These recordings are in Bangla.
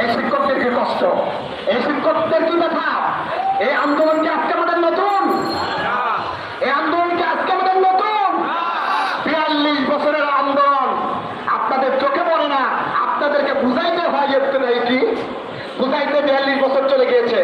এই শিক্ষকদের কি কষ্ট? এই শিক্ষকদের কি ব্যথা? এই আন্দোলনকে আজকে আমাদের নতুন? এই আন্দোলনকে আজকে নতুন? বিয়াল্লিশ বছরের আন্দোলন। আপনাদের চোখে পড়ে না, আপনাদেরকে বুঝাইতে হয় একটু কি বুঝাইতে বিয়াল্লিশ বছর চলে গিয়েছে।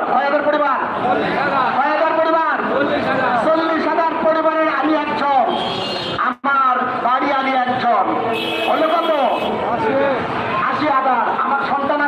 পরিবার, ছয় হাজার পরিবার, ছয় হাজার পরিবার, চল্লিশ হাজার পরিবারের আমি একজন, আমার বাড়ি আমি একজন। হলো কত? আশি হাজার, আমার সন্তান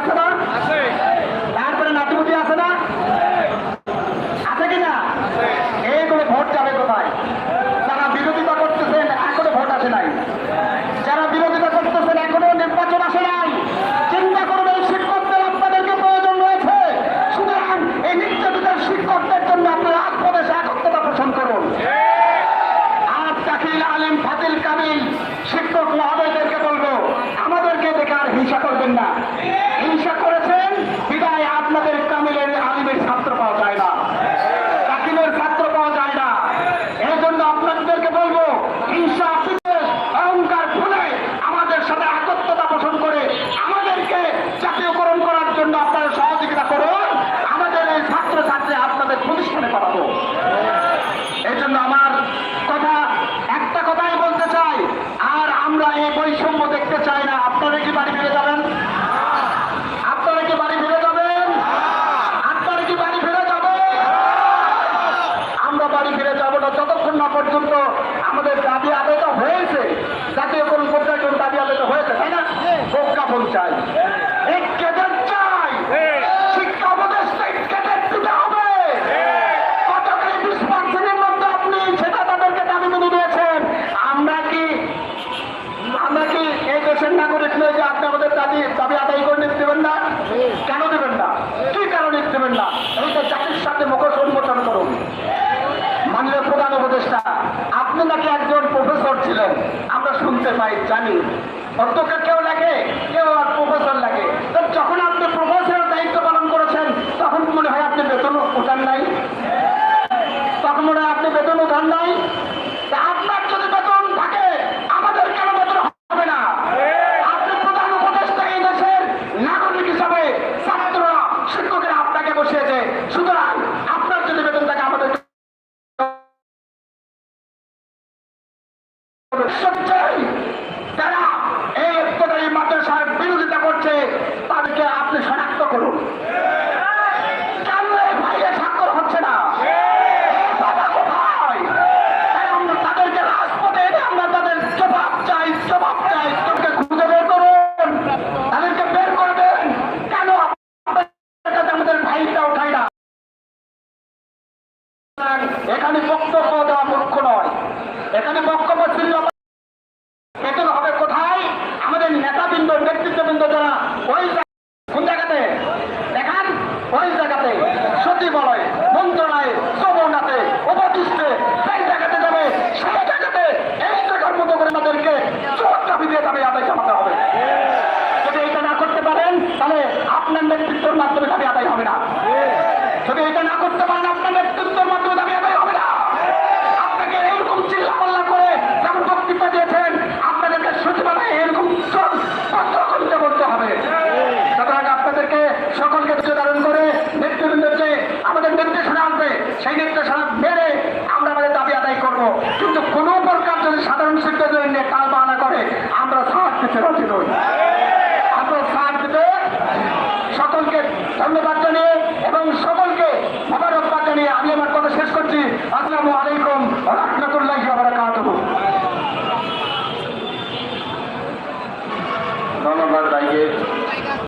প্রতিষ্ঠা আপনি নাকি একজন প্রফেসর ছিলেন, আমরা শুনতে পাই, জানি। অধ্যক্ষ কেউ লাগে, কেউ আর প্রফেসর লাগে। যখন আপনি প্রফেসরের দায়িত্ব পালন করেছেন, তখন মনে হয় আপনি বেতন উঠান নাই? তখন মনে হয় আপনি বেতন উঠান নাই? সবচেয়ে Oiga,